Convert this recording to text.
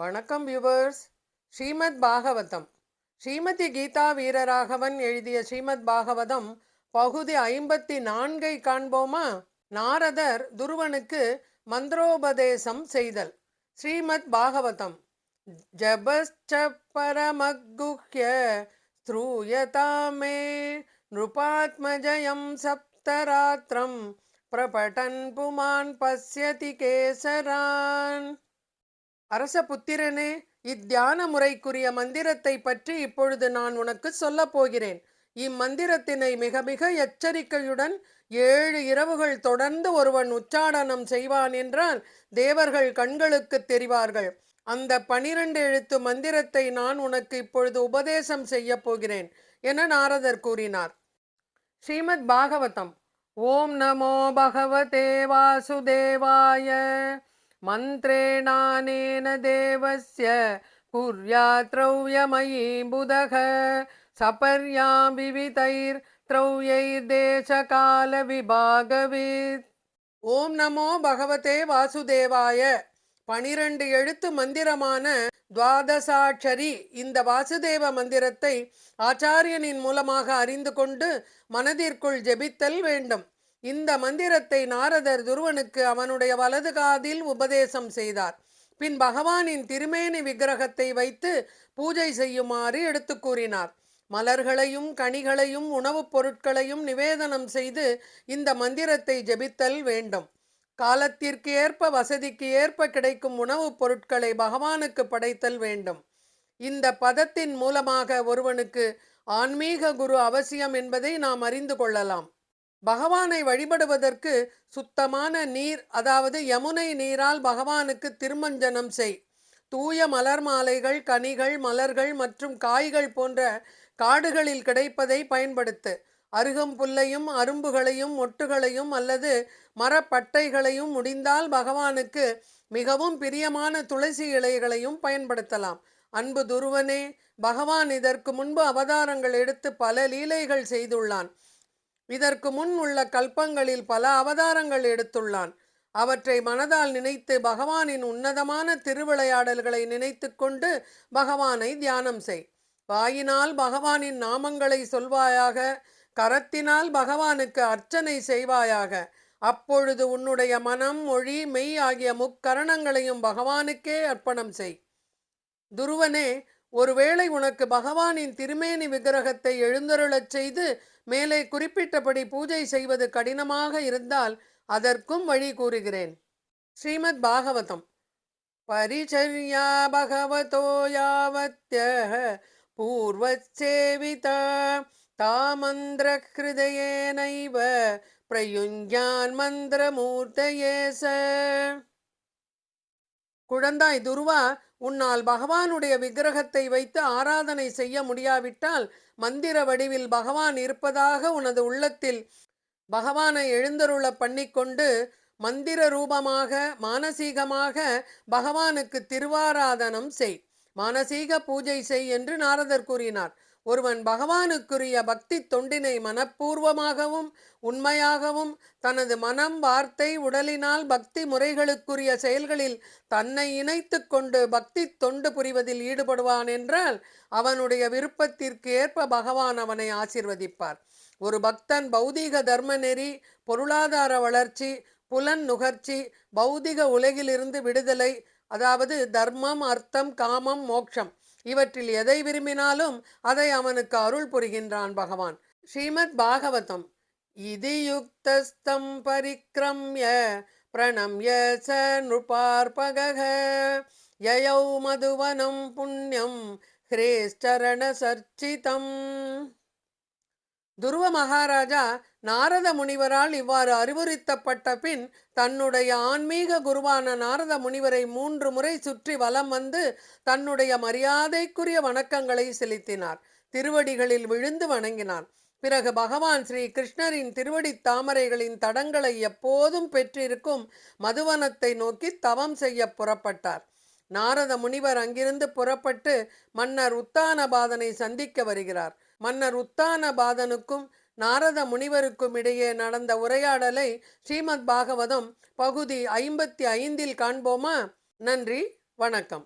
வணக்கம் வியூவர்ஸ் ஸ்ரீமத் பாகவதம். ஸ்ரீமதி கீதா வீரராகவன் எழுதிய ஸ்ரீமத் பாகவதம் பகுதி ஐம்பத்தி நான்கை காண்போமா? நாரதர் துருவனுக்கு மந்திரோபதேசம் செய்தல். ஸ்ரீமத் பாகவதம். ஜபஸ்ச பரமகுஹ்ய ஸ்ரூயதாமே நிருபாத்மஜயம் சப்தராத்திரம் பிரபடன் புமான் பசியதி கேசரான். அரச புத்திரனே இத்தியான முறைக்குரிய மந்திரத்தை பற்றி இப்பொழுது நான் உனக்கு சொல்லப் போகிறேன். இம்மந்திரத்தினை மிக மிக எச்சரிக்கையுடன் ஏழு இரவுகள் தொடர்ந்து ஒருவன் உச்சாடனம் செய்வான் என்றால் தேவர்கள் கண்களுக்கு தெரிவார்கள். அந்த பனிரெண்டு எழுத்து மந்திரத்தை நான் உனக்கு இப்பொழுது உபதேசம் செய்ய போகிறேன் என நாரதர் கூறினார். ஸ்ரீமத் பாகவதம். ஓம் நமோ பகவதே வாசுதேவாய. मन्त्रेणानेन देवस्य कुर्यात्रौयमयी बुधः सपर्यां विविधैर्त्रौयैर्देशकालविभागवित् ஓம் நமோ பகவதே வாசுதேவாய பனிரெண்டு எழுத்து மந்திரமான துவாதசாட்சரி இந்த வாசுதேவ மந்திரத்தை ஆச்சாரியனின் மூலமாக அறிந்து கொண்டு மனதிற்குள் ஜெபித்தல் வேண்டும் இந்த மந்திரத்தை நாரதர் துருவனுக்கு அவனுடைய வலது காதில் உபதேசம் செய்தார். பின் பகவானின் திருமேனி விக்கிரகத்தை வைத்து பூஜை செய்யுமாறு எடுத்து கூறினார். மலர்களையும் கனிகளையும் உணவுப் பொருட்களையும் நிவேதனம் செய்து இந்த மந்திரத்தை ஜெபித்தல் வேண்டும். காலத்திற்கு ஏற்ப வசதிக்கு ஏற்ப கிடைக்கும் உணவுப் பொருட்களை பகவானுக்கு படைத்தல் வேண்டும். இந்த பதத்தின் மூலமாக ஒருவனுக்கு ஆன்மீக குரு அவசியம் என்பதை நாம் அறிந்து கொள்ளலாம். பகவானை வழிபடுவதற்கு சுத்தமான நீர் அதாவது யமுனை நீரால் பகவானுக்கு திருமஞ்சனம் செய். தூய மலர் மாலைகள் கனிகள் மலர்கள் மற்றும் காய்கள் போன்ற காடுகளில் கிடைப்பதை பயன்படுத்து. அருகம் புல்லையும் அரும்புகளையும் மொட்டுகளையும் அல்லது மரப்பட்டைகளையும் முடிந்தால் பகவானுக்கு மிகவும் பிரியமான துளசி இலைகளையும் பயன்படுத்தலாம். அன்பு துருவனே பகவான் இதற்கு முன்பு அவதாரங்கள் எடுத்து பல லீலைகள் செய்துள்ளான். இதற்கு முன் உள்ள கல்பங்களில் பல அவதாரங்கள் எடுத்துள்ளான். அவற்றை மனதால் நினைத்து பகவானின் உன்னதமான திருவிளையாடல்களை நினைத்து கொண்டு பகவானை தியானம் செய். வாயினால் பகவானின் நாமங்களை சொல்வாயாக கரத்தினால் பகவானுக்கு அர்ச்சனை செய்வாயாக. அப்பொழுது உன்னுடைய மனம் மொழி மெய் ஆகிய முக்கரணங்களையும் பகவானுக்கே அர்ப்பணம் செய். துருவனே ஒருவேளை உனக்கு பகவானின் திருமேனி விக்கிரகத்தை எழுந்தருளச் செய்து மேலே குறிப்பிட்டபடி பூஜை செய்வது கடினமாக இருந்தால் அதற்கும் வழி கூறுகிறேன். ஸ்ரீமத் பாகவதம். பரிச்சரியா பகவதோ யாவத்ய பூர்வச்சேவிதா தாமந்திர ஹிருதயேனைவ பிரயுஞ்ஞான் மந்திரமூர்த்தயே ச குழந்தாய் துருவா உன்னால் பகவானுடைய விக்கிரகத்தை வைத்து ஆராதனை செய்ய முடியாவிட்டால் மந்திர வடிவில் பகவான் இருப்பதாக உனது உள்ளத்தில் பகவானை எழுந்தருள பண்ணிக்கொண்டு மந்திர ரூபமாக மானசீகமாக பகவானுக்கு திருவாராதனம் செய். மானசீக பூஜை செய் என்று நாரதர் கூறினார். ஒருவன் பகவானுக்குரிய பக்தி தொண்டினை மனப்பூர்வமாகவும் உண்மையாகவும் தனது மனம் வார்த்தை உடலினால் பக்தி முறைகளுக்குரிய செயல்களில் தன்னை இணைத்து கொண்டு பக்தி தொண்டு புரிவதில் ஈடுபடுவான் என்றால் அவனுடைய விருப்பத்திற்கு ஏற்ப பகவான் அவனை ஆசிர்வதிப்பார். ஒரு பக்தன் பௌதீக தர்ம நெறி பொருளாதார வளர்ச்சி புலன் நுகர்ச்சி பௌதிக உலகிலிருந்து விடுதலை அதாவது தர்மம் அர்த்தம் காமம் மோட்சம் இவற்றில் எதை விரும்பினாலும் அதை அவனுக்கு அருள் புரிகின்றான் பகவான். ஸ்ரீமத் பாகவதம். இது யுக்தஸ்தம் பரிக்ரம்ய பிரணம்ய ச நுபார்பக யயௌ மதுவனம் புண்ணியம் ஹ்ரேஷ்டரண சர்ச்சிதம். துருவ மகாராஜா நாரத முனிவரால் இவ்வாறு அறிவுறுத்தப்பட்ட பின் தன்னுடைய ஆன்மீக குருவான நாரத முனிவரை மூன்று முறை சுற்றி வலம் வந்து தன்னுடைய மரியாதைக்குரிய வணக்கங்களை செலுத்தினார். திருவடிகளில் விழுந்து வணங்கினார். பிறகு பகவான் ஸ்ரீ கிருஷ்ணரின் திருவடி தாமரைகளின் தடங்களை எப்போதும் பெற்றிருக்கும் மதுவனத்தை நோக்கி தவம் செய்ய புறப்பட்டார். நாரத முனிவர் அங்கிருந்து புறப்பட்டு மன்னர் உத்தானபாதனை சந்திக்க வருகிறார். மன்னர் உத்தானபாதனுக்கும் நாரத முனிவருக்கும் இடையே நடந்த உரையாடலை ஸ்ரீமத் பாகவதம் பகுதி ஐம்பத்தி ஐந்தில் காண்போமா? நன்றி வணக்கம்.